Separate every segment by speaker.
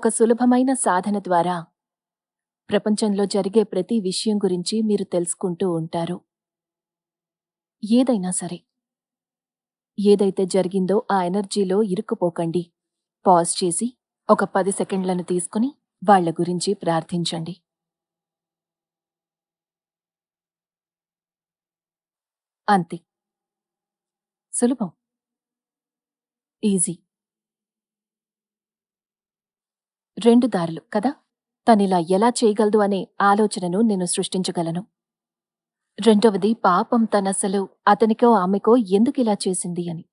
Speaker 1: ఒక సులభమైన సాధన ద్వారా ప్రపంచంలో జరిగే ప్రతి విషయం గురించి మీరు తెలుసుకుంటూ ఉంటారు. ఏదైనా సరే ఏదైతే జరిగిందో ఆ ఎనర్జీలో ఇరుక్కుపోకండి. పాజ్ చేసి ఒక పది సెకండ్లను తీసుకుని వాళ్ళ గురించి ప్రార్థించండి. అంతే. సులభం. ఈజీ. రెండు దారులు కదా? తనిలా ఎలా చేయగలదు అనే ఆలోచనను నేను సృష్టించగలను. రెండవది పాపం తనసలు అతనికో ఆమెకో ఎందుకిలా చేసింది అని.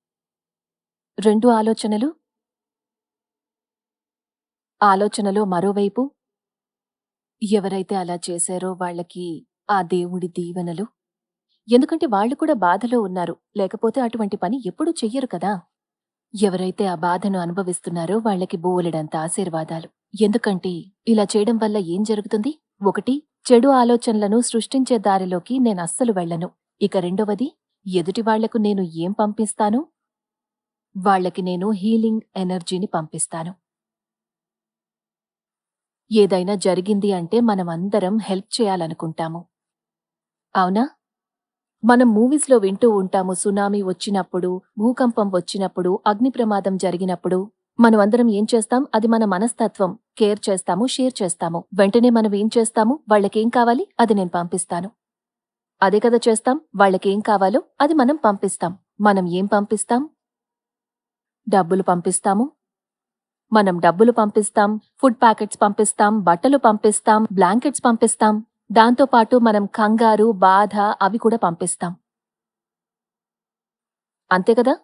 Speaker 1: రెండు ఆలోచనలు? ఆలోచనలో మరోవైపు? ఎవరైతే అలా చేశారో వాళ్ళకి ఆ దేవుడి దీవెనలు? ఎందుకంటే వాళ్ళు కూడా బాధలో ఉన్నారు లేకపోతే అటువంటి పని ఎప్పుడూ చెయ్యరు కదా? ఎవరైతే ఆ బాధను అనుభవిస్తున్నారో వాళ్ళకి బోలెడంత ఆశీర్వాదాలు. ఎందుకంటే ఇలా చేయడం వల్ల ఏం జరుగుతుంది? ఒకటి చెడు ఆలోచనలను సృష్టించే దారిలోకి నేను అస్సలు వెళ్ళను. ఇక రెండవది ఎదుటివాళ్ళకు నేను ఏం పంపిస్తాను? వాళ్ళకి నేను హీలింగ్ ఎనర్జీని పంపిస్తాను. ఏదైనా జరిగింది అంటే మనం అందరం హెల్ప్ చేయాలనుకుంటాము. అవునా? మనం మూవీస్లో వింటూ ఉంటాము. సునామీ వచ్చినప్పుడు భూకంపం వచ్చినప్పుడు అగ్ని ప్రమాదం జరిగినప్పుడు మనం అందరం ఏం చేస్తాం? అది మన మనస్తత్వం. కేర్ చేస్తాము షేర్ చేస్తాము. వెంటనే మనం ఏం చేస్తాము? వాళ్ళకేం కావాలి? అది నేను పంపిస్తాను. అదే కదా చేస్తాం? వాళ్ళకేం కావాలో అది మనం పంపిస్తాం. మనం ఏం పంపిస్తాం? డబ్బులు పంపిస్తాము. మనం డబ్బులు పంపిస్తాం. ఫుడ్ ప్యాకెట్స్ పంపిస్తాం. బట్టలు పంపిస్తాం. బ్లాంకెట్స్ పంపిస్తాం. దాంతోపాటు మనం కంగారు బాధ అవి కూడా పంపిస్తాం. అంతే కదా?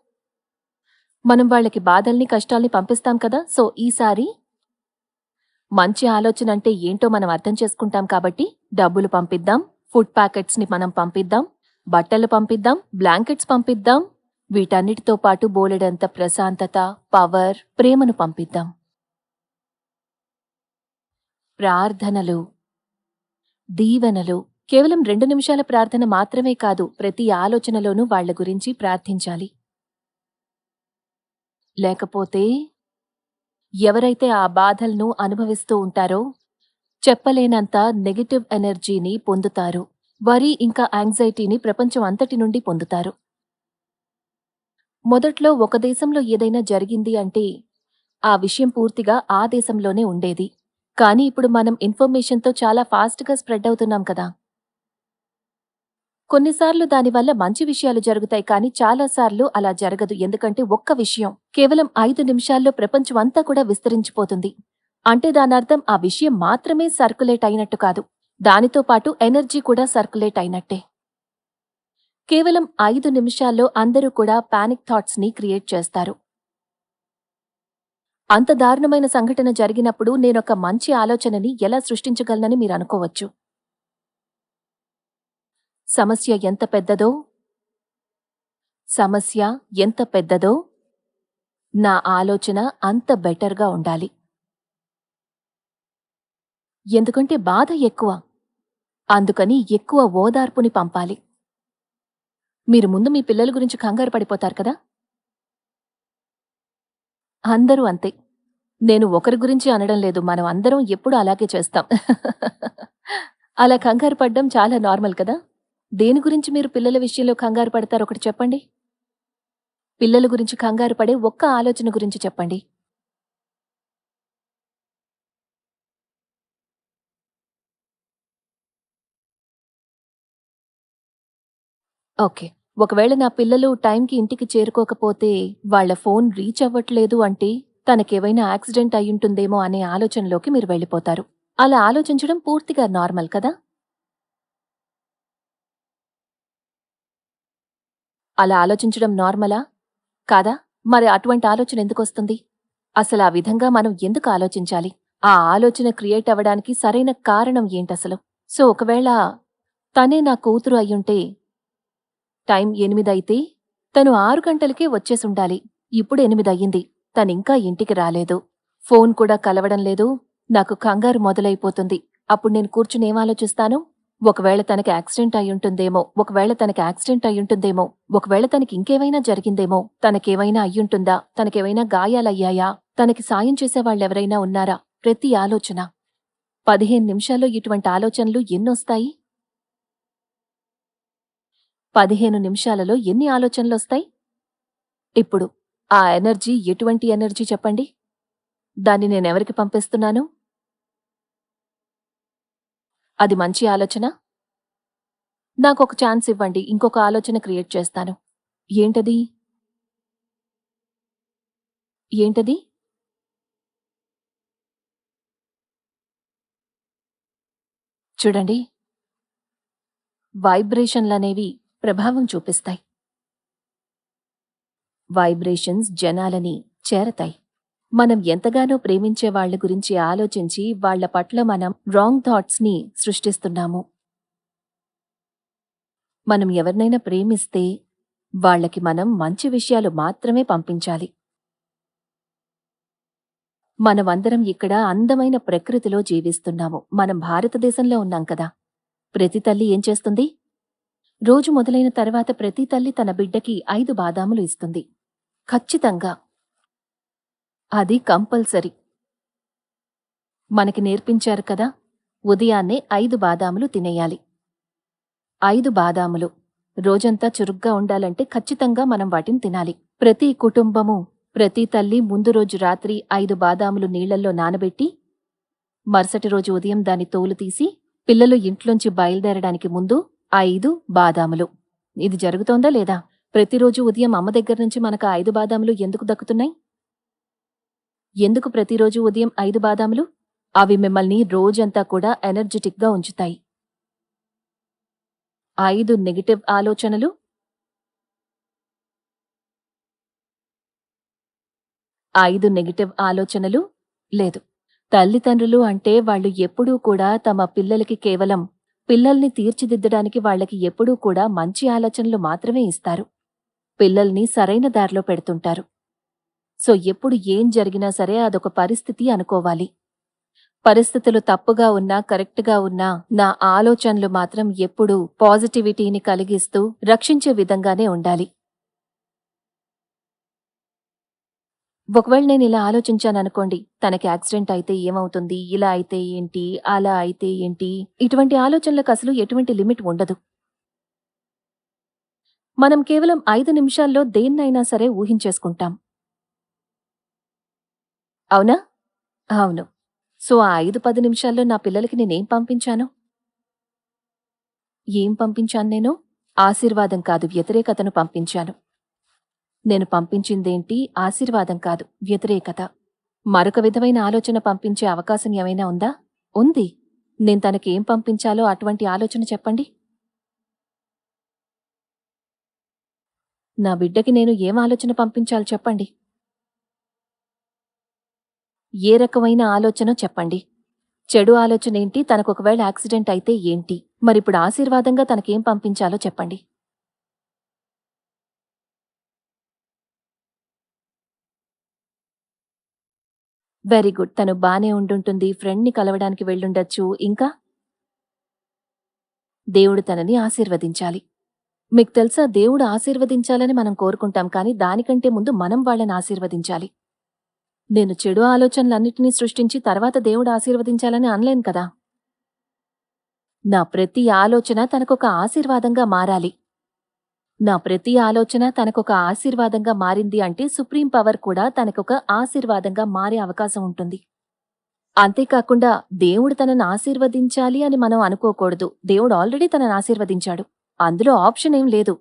Speaker 1: మనం వాళ్ళకి బాధల్ని కష్టాల్ని పంపిస్తాం కదా? సో ఈసారి మంచి ఆలోచన అంటే ఏంటో మనం అర్థం చేసుకుంటాం కాబట్టి డబ్బులు పంపిద్దాం ఫుడ్ ప్యాకెట్స్ని మనం పంపిద్దాం బట్టలు పంపిద్దాం బ్లాంకెట్స్ పంపిద్దాం వీటన్నిటితో పాటు బోలెడంత ప్రశాంతత పవర్ ప్రేమను పంపిద్దాం. ప్రార్థనలు దీవెనలు కేవలం రెండు నిమిషాల ప్రార్థన మాత్రమే కాదు ప్రతి ఆలోచనలోనూ వాళ్ళ గురించి ప్రార్థించాలి. లేకపోతే ఎవరైతే ఆ బాధలను అనుభవిస్తూ ఉంటారో చెప్పలేనంత నెగటివ్ ఎనర్జీని పొందుతారు. వరి ఇంకా యాంగ్జైటీని ప్రపంచం అంతటి నుండి పొందుతారు. మొదట్లో ఒక దేశంలో ఏదైనా జరిగింది అంటే ఆ విషయం పూర్తిగా ఆ దేశంలోనే ఉండేది. కానీ ఇప్పుడు మనం ఇన్ఫర్మేషన్తో చాలా ఫాస్ట్గా స్ప్రెడ్ అవుతున్నాం కదా. కొన్నిసార్లు దానివల్ల మంచి విషయాలు జరుగుతాయి కానీ చాలాసార్లు అలా జరగదు. ఎందుకంటే ఒక్క విషయం కేవలం ఐదు నిమిషాల్లో ప్రపంచం అంతా కూడా విస్తరించిపోతుంది. అంటే దానర్థం ఆ విషయం మాత్రమే సర్కులేట్ అయినట్టు కాదు. దానితో పాటు ఎనర్జీ కూడా సర్కులేట్ అయినట్టే. కేవలం ఐదు నిమిషాల్లో అందరూ కూడా పానిక్ థాట్స్ని క్రియేట్ చేస్తారు. అంత దారుణమైన సంఘటన జరిగినప్పుడు నేనొక మంచి ఆలోచనని ఎలా సృష్టించగలనని మీరు అనుకోవచ్చు. సమస్య ఎంత పెద్దదో? సమస్య ఎంత పెద్దదో? నా ఆలోచన అంత బెటర్గా ఉండాలి. ఎందుకంటే బాధ ఎక్కువ. అందుకని ఎక్కువ ఓదార్పుని పంపాలి. మీరు ముందు మీ పిల్లల గురించి కంగారు పడిపోతారు కదా? అందరూ అంతే. నేను ఒకరి గురించి అనడం లేదు. మనం అందరం ఎప్పుడు అలాగే చేస్తాం. అలా కంగారు పడ్డం చాలా నార్మల్ కదా? దేని గురించి మీరు పిల్లల విషయంలో కంగారు పడతారు ఒకటి చెప్పండి? పిల్లల గురించి కంగారు పడే ఒక్క ఆలోచన గురించి చెప్పండి. ఓకే. ఒకవేళ నా పిల్లలు టైంకి ఇంటికి చేరుకోకపోతే వాళ్ళ ఫోన్ రీచ్ అవ్వట్లేదు అంటే తనకేవైనా యాక్సిడెంట్ అయ్యుంటుందేమో అనే ఆలోచనలోకి మీరు వెళ్ళిపోతారు. అలా ఆలోచించడం పూర్తిగా నార్మల్ కదా? అలా ఆలోచించడం నార్మలా? కాదా? మరి అటువంటి ఆలోచన ఎందుకొస్తుంది? అసలు ఆ విధంగా మనం ఎందుకు ఆలోచించాలి? ఆ ఆలోచన క్రియేట్ అవ్వడానికి సరైన కారణం ఏంటసలు? సో ఒకవేళ తనే నా కూతురు అయ్యుంటే టైం ఎనిమిదైతే తను ఆరు గంటలకే వచ్చేసుండాలి. ఇప్పుడు ఎనిమిదయ్యింది. తనింకా ఇంటికి రాలేదు. ఫోన్ కూడా కలవడం లేదు. నాకు కంగారు మొదలైపోతుంది. అప్పుడు నేను కూర్చునేం ఆలోచిస్తాను? ఒకవేళ తనకి యాక్సిడెంట్ అయ్యుంటుందేమో ఒకవేళ తనకి యాక్సిడెంట్ అయ్యుంటుందేమో ఒకవేళ తనకి ఇంకేమైనా జరిగిందేమో తనకేమైనా అయ్యుంటుందా తనకేమైనా గాయాలయ్యాయా తనకి సాయం చేసేవాళ్ళెవరైనా ఉన్నారా ప్రతి ఆలోచన. పదిహేను నిమిషాల్లో ఇటువంటి ఆలోచనలు ఎన్నొస్తాయి? పదిహేను నిమిషాలలో ఎన్ని ఆలోచనలొస్తాయి? ఇప్పుడు ఆ ఎనర్జీ ఎటువంటి ఎనర్జీ చెప్పండి? దాన్ని నేనెవరికి పంపిస్తున్నాను? అది మంచి ఆలోచన? నాకొక ఛాన్స్ ఇవ్వండి ఇంకొక ఆలోచన క్రియేట్ చేస్తాను. ఏంటది? ఏంటది? చూడండి. వైబ్రేషన్లనేవి ప్రభావం చూపిస్తాయి. వైబ్రేషన్స్ జనాలని చేరతాయి. మనం ఎంతగానో ప్రేమించే వాళ్ళ గురించి ఆలోచించి వాళ్ళ పట్ల మనం రాంగ్ థాట్స్ని సృష్టిస్తున్నాము. మనం ఎవరినైనా ప్రేమిస్తే వాళ్ళకి మనం మంచి విషయాలు మాత్రమే పంపించాలి. మనమందరం ఇక్కడ అందమైన ప్రకృతిలో జీవిస్తున్నాము. మనం భారతదేశంలో ఉన్నాం కదా. ప్రతి తల్లి ఏం చేస్తుంది? రోజు మొదలైన తర్వాత ప్రతి తల్లి తన బిడ్డకి ఐదు బాదాములు ఇస్తుంది. ఖచ్చితంగా. అది కంపల్సరీ. మనకి నేర్పించారు కదా ఉదయాన్నే ఐదు బాదాములు తినేయాలి. ఐదు బాదాములు. రోజంతా చురుగ్గా ఉండాలంటే ఖచ్చితంగా మనం వాటిని తినాలి. ప్రతి కుటుంబము ప్రతి తల్లి ముందు రోజు రాత్రి ఐదు బాదాములు నీళ్ళల్లో నానబెట్టి మరుసటి రోజు ఉదయం దాని తోలు తీసి పిల్లలు ఇంట్లోంచి బయలుదేరడానికి ముందు ఐదు బాదాములు. ఇది జరుగుతోందా లేదా? ప్రతిరోజు ఉదయం అమ్మ దగ్గర నుంచి మనకు ఐదు బాదాములు ఎందుకు దక్కుతున్నాయి? ఎందుకు ప్రతిరోజు ఉదయం ఐదు బాదాములు? అవి మిమ్మల్ని రోజంతా కూడా ఎనర్జెటిక్గా ఉంచుతాయి. ఐదు నెగటివ్ ఆలోచనలు? ఐదు నెగటివ్ ఆలోచనలు? లేదు. తల్లిదండ్రులు అంటే వాళ్ళు ఎప్పుడూ కూడా తమ పిల్లలకి కేవలం పిల్లల్ని తీర్చిదిద్దడానికి వాళ్ళకి ఎప్పుడూ కూడా మంచి ఆలోచనలు మాత్రమే ఇస్తారు. పిల్లల్ని సరైన దారిలో పెడుతుంటారు. సో ఎప్పుడు ఏం జరిగినా సరే అదొక పరిస్థితి అనుకోవాలి. పరిస్థితులు తప్పుగా ఉన్నా కరెక్ట్గా ఉన్నా నా ఆలోచనలు మాత్రం ఎప్పుడూ పాజిటివిటీని కలిగిస్తూ రక్షించే విధంగానే ఉండాలి. ఒకవేళ నేను ఇలా ఆలోచించాననుకోండి తనకి యాక్సిడెంట్ అయితే ఏమవుతుంది ఇలా అయితే ఏంటి అలా అయితే ఏంటి ఇటువంటి ఆలోచనలకు అసలు ఎటువంటి లిమిట్ ఉండదు. మనం కేవలం ఐదు నిమిషాల్లో దేన్నైనా సరే ఊహించేసుకుంటాం. అవునా? అవును. సో ఆ ఐదు పది నిమిషాల్లో నా పిల్లలకి నేనేం పంపించాను? ఏం పంపించాను నేను? ఆశీర్వాదం కాదు వ్యతిరేకతను పంపించాను. నేను పంపించిందేంటి? ఆశీర్వాదం కాదు వ్యతిరేకత. మరొక విధమైన ఆలోచన పంపించే అవకాశం ఏమైనా ఉందా? ఉంది. నేను తనకేం పంపించాలో అటువంటి ఆలోచన చెప్పండి. నా బిడ్డకి నేను ఏం ఆలోచన పంపించాలో చెప్పండి. ఏ రకమైన ఆలోచన చెప్పండి? చెడు ఆలోచన ఏంటి తనకు ఒకవేళ యాక్సిడెంట్ అయితే ఏంటి? మరిప్పుడు ఆశీర్వాదంగా తనకేం పంపించాలో చెప్పండి. Very good. తను బానే ఉండుంటుంది. ఫ్రెండ్ని కలవడానికి వెళ్ళుండొచ్చు. ఇంకా? దేవుడు తనని ఆశీర్వదించాలి. మీకు తెలుసా? దేవుడు ఆశీర్వదించాలని మనం కోరుకుంటాం. కానీ దానికంటే ముందు మనం వాళ్ళని ఆశీర్వదించాలి. నేను చెడు ఆలోచనలన్నిటినీ సృష్టించి తర్వాత దేవుడు ఆశీర్వదించాలని అనలేను కదా. నా ప్రతి ఆలోచన తనకొక ఆశీర్వాదంగా మారాలి. నా ప్రతి ఆలోచన తనకొక ఆశీర్వాదంగా మారింది అంటే సుప్రీం పవర్ కూడా తనకొక ఆశీర్వాదంగా మారే అవకాశం ఉంటుంది. అంతేకాకుండా దేవుడు తనను ఆశీర్వదించాలి అని మనం అనుకోకూడదు. దేవుడు ఆల్రెడీ తనను ఆశీర్వదించాడు. అందులో ఆప్షన్ ఏం లేదు.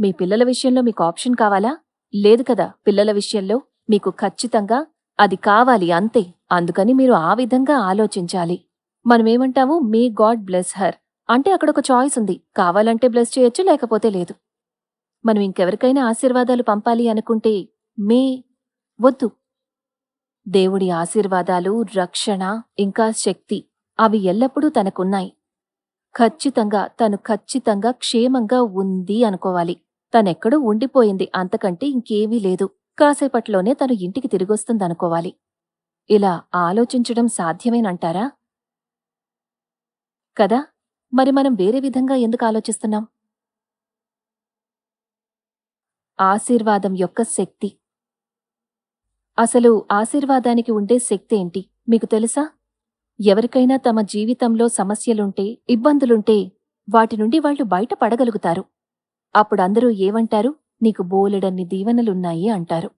Speaker 1: మీ పిల్లల విషయంలో మీకు ఆప్షన్ కావాలా? లేదు కదా పిల్లల విషయంలో? మీకు ఖచ్చితంగా అది కావాలి అంతే. అందుకని మీరు ఆ విధంగా ఆలోచించాలి. మనమేమంటాము? మే గాడ్ బ్లెస్ హర్ అంటే అక్కడ ఒక చాయిస్ ఉంది. కావాలంటే బ్లెస్ చేయొచ్చు లేకపోతే లేదు. మనం ఇంకెవరికైనా ఆశీర్వాదాలు పంపాలి అనుకుంటే మే వద్దు. దేవుడి ఆశీర్వాదాలు రక్షణ ఇంకా శక్తి అవి ఎల్లప్పుడూ తనకున్నాయి. ఖచ్చితంగా తను ఖచ్చితంగా క్షేమంగా ఉంది అనుకోవాలి. తనెక్కడో ఉండిపోయింది. అంతకంటే ఇంకేమీ లేదు. కాసేపట్లోనే తను ఇంటికి తిరిగొస్తుందనుకోవాలి. ఇలా ఆలోచించడం సాధ్యమేనంటారా? కదా మరి మనం వేరే విధంగా ఎందుకు ఆలోచిస్తున్నాం? ఆశీర్వాదం యొక్క శక్తి. అసలు ఆశీర్వాదానికి ఉండే శక్తి ఏంటి? మీకు తెలుసా? ఎవరికైనా తమ జీవితంలో సమస్యలుంటే ఇబ్బందులుంటే వాటి నుండి వాళ్ళు బయటపడగలుగుతారు. అప్పుడందరూ ఏమంటారు? నీకు బోలెడన్ని దీవెనలున్నాయి అంటారు.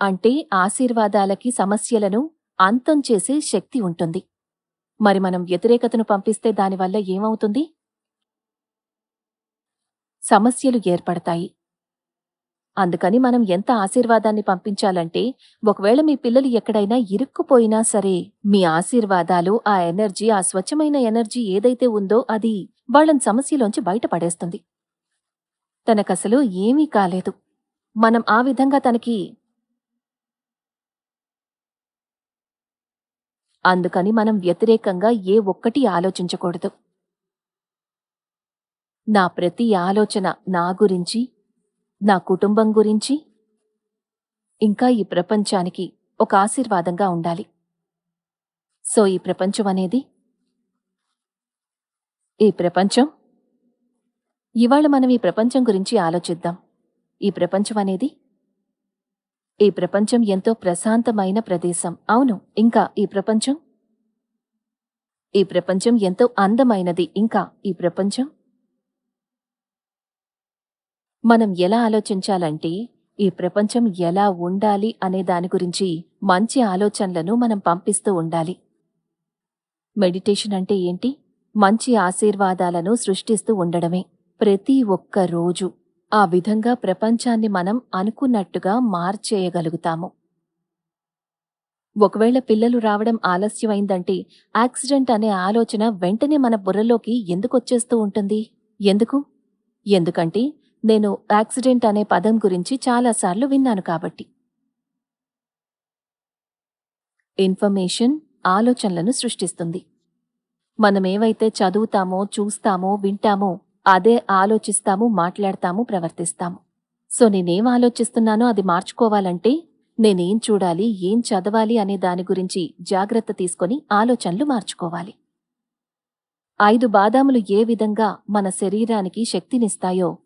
Speaker 1: అంటే ఆశీర్వాదాలకి సమస్యలను అంతం చేసే శక్తి ఉంటుంది. మరి మనం వ్యతిరేకతను పంపిస్తే దానివల్ల ఏమవుతుంది? సమస్యలు ఏర్పడతాయి. అందుకని మనం ఎంత ఆశీర్వాదాన్ని పంపించాలంటే ఒకవేళ మీ పిల్లలు ఎక్కడైనా ఇరుక్కుపోయినా సరే మీ ఆశీర్వాదాలు ఆ ఎనర్జీ ఆ స్వచ్ఛమైన ఎనర్జీ ఏదైతే ఉందో అది వాళ్ళని సమస్యలోంచి బయటపడేస్తుంది. తనకసలు ఏమీ కాలేదు. మనం ఆ విధంగా తనకి అందుకని మనం వ్యతిరేకంగా ఏ ఒక్కటి ఆలోచించకూడదు. నా ప్రతి ఆలోచన నా గురించి నా కుటుంబం గురించి ఇంకా ఈ ప్రపంచానికి ఒక ఆశీర్వాదంగా ఉండాలి. సో ఈ ప్రపంచం అనేది ఈ ప్రపంచం ఇవాళ మనం ఈ ప్రపంచం గురించి ఆలోచిద్దాం. ఈ ప్రపంచం అనేది ఈ ప్రపంచం ఎంతో ప్రశాంతమైన ప్రదేశం. అవును ఇంకా ఈ ప్రపంచం? ఈ ప్రపంచం ఎంతో అందమైనది. ఇంకా ఈ ప్రపంచం? మనం ఎలా ఆలోచించాలంటే ఈ ప్రపంచం ఎలా ఉండాలి అనే దాని గురించి మంచి ఆలోచనలను మనం పంపిస్తూ ఉండాలి. మెడిటేషన్ అంటే ఏంటి? మంచి ఆశీర్వాదాలను సృష్టిస్తూ ఉండడమే. ప్రతి ఒక్క రోజు ఆ విధంగా ప్రపంచాన్ని మనం అనుకున్నట్టుగా మార్చేయగలుగుతాము. ఒకవేళ పిల్లలు రావడం ఆలస్యమైందంటే యాక్సిడెంట్ అనే ఆలోచన వెంటనే మన బుర్రలోకి ఎందుకొచ్చేస్తూ ఉంటుంది? ఎందుకు? ఎందుకంటే నేను యాక్సిడెంట్ అనే పదం గురించి చాలాసార్లు విన్నాను కాబట్టి. ఇన్ఫర్మేషన్ ఆలోచనలను సృష్టిస్తుంది. మనమేవైతే చదువుతామో చూస్తామో వింటామో అదే ఆలోచిస్తాము మాట్లాడతాము ప్రవర్తిస్తాము. సో నేనేం ఆలోచిస్తున్నానో అది మార్చుకోవాలంటే నేనేం చూడాలి ఏం చదవాలి అనే దాని గురించి జాగ్రత్త తీసుకొని ఆలోచనలు మార్చుకోవాలి. ఐదు బాదాములు ఏ విధంగా మన శరీరానికి శక్తినిస్తాయో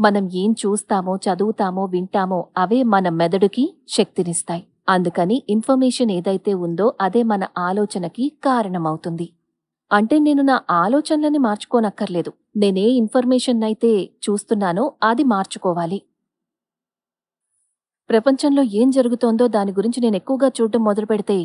Speaker 1: మనం ఏం చూస్తామో చదువుతామో వింటామో అవే మన మెదడుకి శక్తినిస్తాయి. అందుకని ఇన్ఫర్మేషన్ ఏదైతే ఉందో అదే మన ఆలోచనకి కారణమవుతుంది. అంటే నేను నా ఆలోచనలని మార్చుకోనక్కర్లేదు. నేనే ఇన్ఫర్మేషన్ అయితే చూస్తున్నానో అది మార్చుకోవాలి. ప్రపంచంలో ఏం జరుగుతోందో దాని గురించి నేను ఎక్కువగా చూడటం మొదలు పెడితే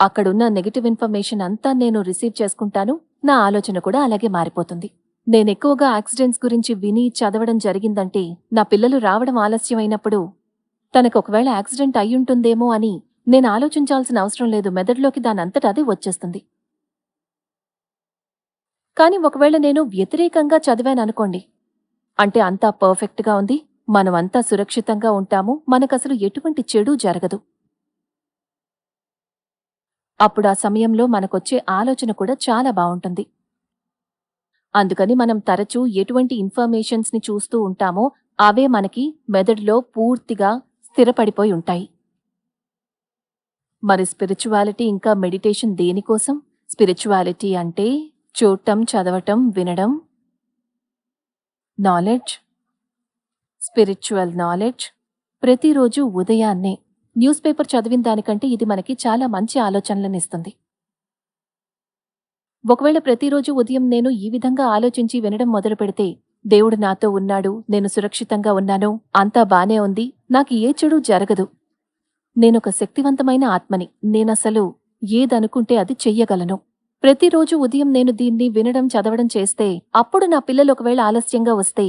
Speaker 1: అక్కడున్న నెగటివ్ ఇన్ఫర్మేషన్ అంతా నేను రిసీవ్ చేసుకుంటాను నా ఆలోచన కూడా అలాగే మారిపోతుంది. నేను ఎక్కువగా యాక్సిడెంట్స్ గురించి విని చదవడం జరిగిందంటే నా పిల్లలు రావడం ఆలస్యమైనప్పుడు తనకు ఒకవేళ యాక్సిడెంట్ అయ్యుంటుందేమో అని నేను ఆలోచించాల్సిన అవసరం లేదు మెదడులోకి దానంతట అది వచ్చేస్తుంది. కానీ ఒకవేళ నేను వ్యతిరేకంగా చదివాననుకోండి అంటే అంతా పర్ఫెక్ట్గా ఉంది మనమంతా సురక్షితంగా ఉంటాము మనకసలు ఎటువంటి చెడు జరగదు. అప్పుడు ఆ సమయంలో మనకొచ్చే ఆలోచన కూడా చాలా బావుంటుంది. అందుకని మనం తరచూ ఎటువంటి ఇన్ఫర్మేషన్స్ని చూస్తూ ఉంటామో అవే మనకి మెదడులో పూర్తిగా స్థిరపడిపోయి ఉంటాయి. మరి స్పిరిచువాలిటీ ఇంకా మెడిటేషన్ దేనికోసం? స్పిరిచువాలిటీ అంటే చూడటం చదవటం వినడం. నాలెడ్జ్ స్పిరిచువల్ నాలెడ్జ్ ప్రతిరోజు ఉదయాన్నే న్యూస్ పేపర్ చదివిన దానికంటే ఇది మనకి చాలా మంచి ఆలోచనలను ఇస్తుంది. ఒకవేళ ప్రతిరోజు ఉదయం నేను ఈ విధంగా ఆలోచించి వినడం మొదలు పెడితే దేవుడు నాతో ఉన్నాడు నేను సురక్షితంగా ఉన్నాను అంతా బానే ఉంది నాకు ఏ చెడు జరగదు. నేనొక శక్తివంతమైన ఆత్మని నేనసలు ఏదనుకుంటే అది చెయ్యగలను. ప్రతిరోజు ఉదయం నేను దీన్ని వినడం చదవడం చేస్తే అప్పుడు నా పిల్లలు ఒకవేళ ఆలస్యంగా వస్తే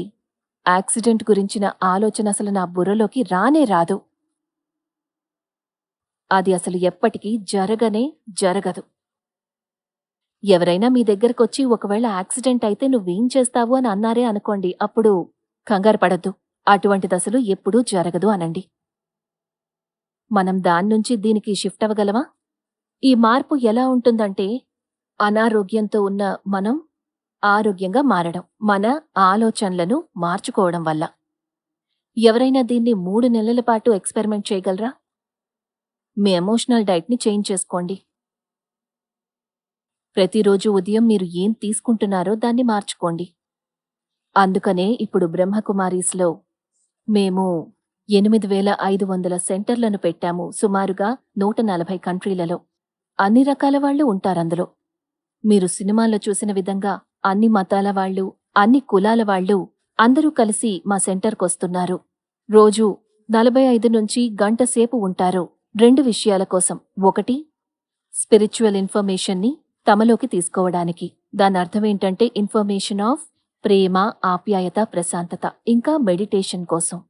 Speaker 1: యాక్సిడెంట్ గురించిన ఆలోచన అసలు నా బుర్రలోకి రానే రాదు. అది అసలు ఎప్పటికీ జరగనే జరగదు. ఎవరైనా మీ దగ్గరకొచ్చి ఒకవేళ యాక్సిడెంట్ అయితే నువ్వేం చేస్తావు అని అన్నారే అనుకోండి అప్పుడు కంగారు పడద్దు. అటువంటి దశలు ఎప్పుడూ జరగదు అనండి. మనం దాన్నుంచి దీనికి షిఫ్ట్ అవ్వగలవా ఈ మార్పు ఎలా ఉంటుందంటే అనారోగ్యంతో ఉన్న మనం ఆరోగ్యంగా మారడం మన ఆలోచనలను మార్చుకోవడం వల్ల. ఎవరైనా దీన్ని మూడు నెలల పాటు ఎక్స్పెరిమెంట్ చేయగలరా? మీ ఎమోషనల్ డైట్ని చేంజ్ చేసుకోండి. ప్రతిరోజు ఉదయం మీరు ఏం తీసుకుంటున్నారో దాన్ని మార్చుకోండి. అందుకనే ఇప్పుడు బ్రహ్మకుమారీస్లో మేము ఎనిమిది వేల ఐదు వందల సెంటర్లను పెట్టాము సుమారుగా నూట నలభై కంట్రీలలో. అన్ని రకాల వాళ్ళు ఉంటారందులో మీరు సినిమాల్లో చూసిన విధంగా అన్ని మతాల వాళ్ళు అన్ని కులాల వాళ్ళు అందరూ కలిసి మా సెంటర్కొస్తున్నారు రోజు నలభై ఐదు నుంచి గంట సేపు ఉంటారు. రెండు విషయాల కోసం. ఒకటి స్పిరిచువల్ ఇన్ఫర్మేషన్ని తమలోకి తీసుకోవడానికి. దాని అర్థమేంటంటే ఇన్ఫర్మేషన్ ఆఫ్ ప్రేమ ఆప్యాయత ప్రశాంతత ఇంకా మెడిటేషన్ కోసం.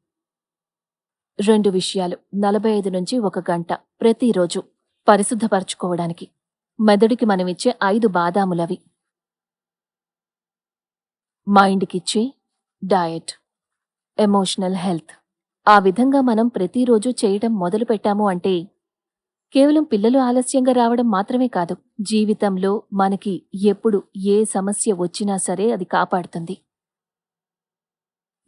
Speaker 1: రెండు విషయాలు. నలభై ఐదు నుంచి ఒక గంట ప్రతిరోజు పరిశుద్ధపరచుకోవడానికి. మెదడుకి మనమిచ్చే ఐదు బాదాములవి. మైండ్కిచ్చే డయట్ ఎమోషనల్ హెల్త్. ఆ విధంగా మనం ప్రతిరోజు చేయడం మొదలుపెట్టాము అంటే కేవలం పిల్లలు ఆలస్యంగా రావడం మాత్రమే కాదు జీవితంలో మనకి ఎప్పుడు ఏ సమస్య వచ్చినా సరే అది కాపాడుతుంది.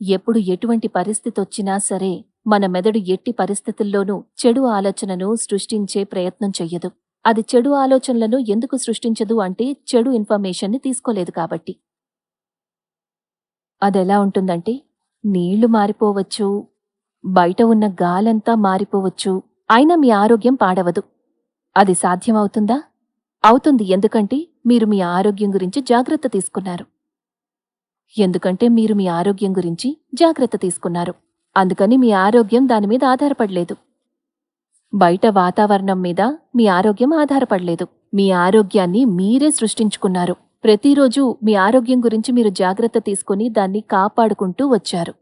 Speaker 1: ఎప్పుడు ఎటువంటి పరిస్థితి వచ్చినా సరే మన మెదడు ఎట్టి పరిస్థితుల్లోనూ చెడు ఆలోచనను సృష్టించే ప్రయత్నం చెయ్యదు. అది చెడు ఆలోచనలను ఎందుకు సృష్టించదు అంటే చెడు ఇన్ఫర్మేషన్ని తీసుకోలేదు కాబట్టి. అదెలా ఉంటుందంటే నీళ్ళు మారిపోవచ్చు బయట ఉన్న గాలంతా మారిపోవచ్చు అయినా మీ ఆరోగ్యం పాడవదు. అది సాధ్యమవుతుందా? అవుతుంది ఎందుకంటే మీరు మీ ఆరోగ్యం గురించి జాగ్రత్త తీసుకున్నారు. ఎందుకంటే మీరు మీ ఆరోగ్యం గురించి జాగ్రత్త తీసుకున్నారు. అందుకని మీ ఆరోగ్యం దాని మీద ఆధారపడలేదు. బయట వాతావరణం మీద మీ ఆరోగ్యం ఆధారపడలేదు. మీ ఆరోగ్యాన్ని మీరే సృష్టించుకున్నారు. ప్రతిరోజు మీ ఆరోగ్యం గురించి మీరు జాగ్రత్త తీసుకుని దాన్ని కాపాడుకుంటూ వచ్చారు.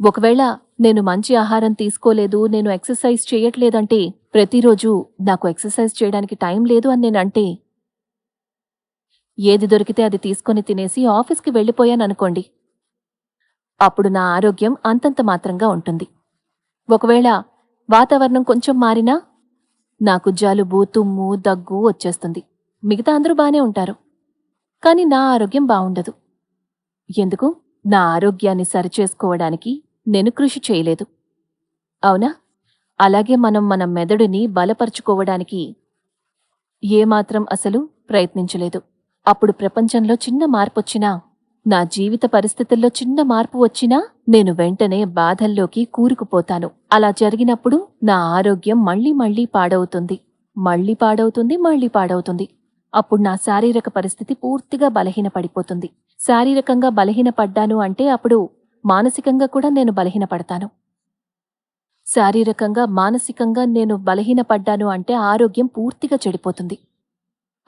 Speaker 1: ఒకవేళ నేను మంచి ఆహారం తీసుకోలేదు నేను ఎక్సర్సైజ్ చేయట్లేదంటే ప్రతిరోజు నాకు ఎక్సర్సైజ్ చేయడానికి టైం లేదు అని నేనంటే ఏది దొరికితే అది తీసుకొని తినేసి ఆఫీస్కి వెళ్ళిపోయాననుకోండి అప్పుడు నా ఆరోగ్యం అంతంత మాత్రంగా ఉంటుంది. ఒకవేళ వాతావరణం కొంచెం మారినా నాకు జలుబు తుమ్ము దగ్గు వచ్చేస్తుంది. మిగతా అందరూ బానే ఉంటారు. కానీ నా ఆరోగ్యం బావుండదు. ఎందుకు? నా ఆరోగ్యాన్ని సరిచేసుకోవడానికి నేను కృషి చేయలేదు. అవునా? అలాగే మనం మన మెదడుని బలపరుచుకోవడానికి ఏమాత్రం అసలు ప్రయత్నించలేదు. అప్పుడు ప్రపంచంలో చిన్న మార్పొచ్చినా నా జీవిత పరిస్థితుల్లో చిన్న మార్పు వచ్చినా నేను వెంటనే బాధల్లోకి కూరుకుపోతాను. అలా జరిగినప్పుడు నా ఆరోగ్యం మళ్ళీ మళ్ళీ పాడవుతుంది. మళ్ళీ పాడవుతుంది మళ్ళీ పాడవుతుంది. అప్పుడు నా శారీరక పరిస్థితి పూర్తిగా బలహీనపడిపోతుంది. శారీరకంగా బలహీనపడ్డాను అంటే అప్పుడు మానసికంగా కూడా నేను బలహీనపడతాను. శారీరకంగా మానసికంగా నేను బలహీనపడ్డాను అంటే ఆరోగ్యం పూర్తిగా చెడిపోతుంది.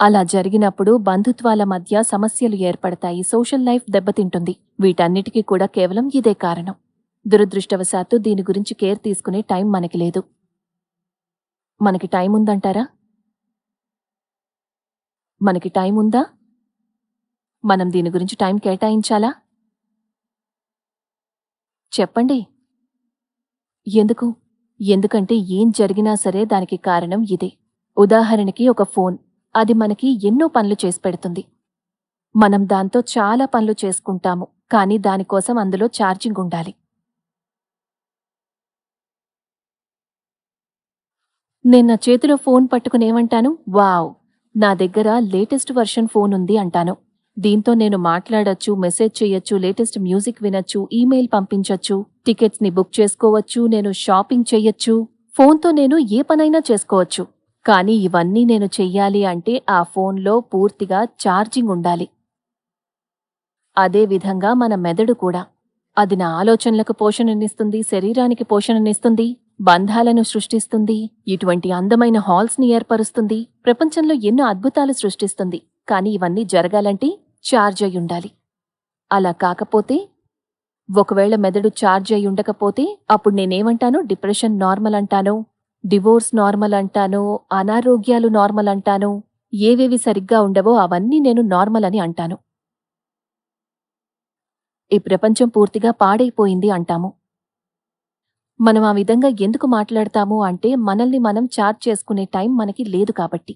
Speaker 1: అలా జరిగినప్పుడు బంధుత్వాల మధ్య సమస్యలు ఏర్పడతాయి. సోషల్ లైఫ్ దెబ్బతింటుంది. వీటన్నిటికీ కూడా కేవలం ఇదే కారణం. దురదృష్టవశాత్తు దీని గురించి కేర్ తీసుకునే టైం మనకి లేదు. మనకి టైం ఉందంటారా? మనకి టైం ఉందా? మనం దీని గురించి టైం కేటాయించాలా? చెప్పండి. ఎందుకు? ఎందుకంటే ఏం జరిగినా సరే దానికి కారణం ఇదే. ఉదాహరణకి ఒక ఫోన్. అది మనకి ఎన్నో పనులు చేసి పెడుతుంది. మనం దాంతో చాలా పనులు చేసుకుంటాము కానీ దానికోసం అందులో ఛార్జింగ్ ఉండాలి. నేను నా చేతిలో ఫోన్ పట్టుకునేమంటాను వావ్! నా దగ్గర లేటెస్ట్ వర్షన్ ఫోన్ ఉంది అంటాను. దీంతో నేను మాట్లాడొచ్చు మెసేజ్ చేయొచ్చు లేటెస్ట్ మ్యూజిక్ వినొచ్చు ఈమెయిల్ పంపించొచ్చు టికెట్స్ని బుక్ చేసుకోవచ్చు నేను షాపింగ్ చేయొచ్చు. ఫోన్తో నేను ఏ పనైనా చేసుకోవచ్చు. కానీ ఇవన్నీ నేను చెయ్యాలి అంటే ఆ ఫోన్లో పూర్తిగా ఛార్జింగ్ ఉండాలి. అదే విధంగా మన మెదడు కూడా. అది నా ఆలోచనలకు పోషణనిస్తుంది శరీరానికి పోషణనిస్తుంది బంధాలను సృష్టిస్తుంది ఇటువంటి అందమైన హాల్స్ని ఏర్పరుస్తుంది ప్రపంచంలో ఎన్నో అద్భుతాలు సృష్టిస్తుంది కానీ ఇవన్నీ జరగాలంటే ఛార్జ్ అయి ఉండాలి. అలా కాకపోతే ఒకవేళ మెదడు ఛార్జ్ అయి ఉండకపోతే అప్పుడు నేనేమంటాను డిప్రెషన్ నార్మల్ అంటాను డివోర్స్ నార్మల్ అంటానో అనారోగ్యాలు నార్మల్ అంటానో ఏవేవి సరిగ్గా ఉండవో అవన్నీ నేను నార్మల్ అని అంటాను. ఈ ప్రపంచం పూర్తిగా పాడైపోయింది అంటాము. మనం ఆ విధంగా ఎందుకు మాట్లాడతాము అంటే మనల్ని మనం చార్జ్ చేసుకునే టైం మనకి లేదు కాబట్టి.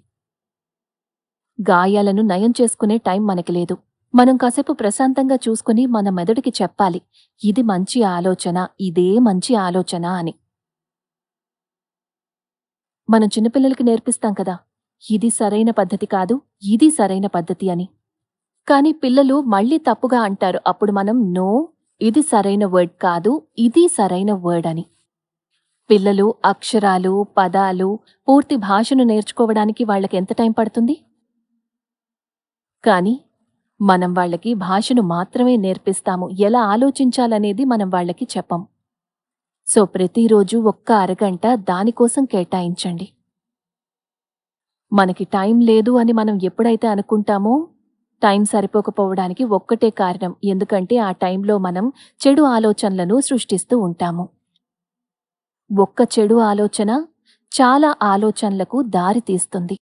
Speaker 1: గాయాలను నయం చేసుకునే టైం మనకి లేదు. మనం కాసేపు ప్రశాంతంగా చూసుకుని మన మెదడుకి చెప్పాలి ఇది మంచి ఆలోచన ఇదే మంచి ఆలోచన అని. మనం చిన్నపిల్లలకి నేర్పిస్తాం కదా. ఇది సరైన పద్ధతి కాదు ఇది సరైన పద్ధతి అని. కాని పిల్లలు మళ్ళీ తప్పుగా అంటారు. అప్పుడు మనం నో ఇది సరైన వర్డ్ కాదు ఇది సరైన వర్డ్ అని. పిల్లలు అక్షరాలు పదాలు పూర్తి భాషను నేర్చుకోవడానికి వాళ్ళకి ఎంత టైం పడుతుంది? కానీ మనం వాళ్ళకి భాషను మాత్రమే నేర్పిస్తాము. ఎలా ఆలోచించాలనేది మనం వాళ్ళకి చెప్పం. సో ప్రతిరోజు ఒక్క అరగంట దానికోసం కేటాయించండి. మనకి టైం లేదు అని మనం ఎప్పుడైతే అనుకుంటామో టైం సరిపోకపోవడానికి ఒక్కటే కారణం ఎందుకంటే ఆ టైంలో మనం చెడు ఆలోచనలను సృష్టిస్తూ ఉంటాము. ఒక్క చెడు ఆలోచన చాలా ఆలోచనలకు దారి తీస్తుంది.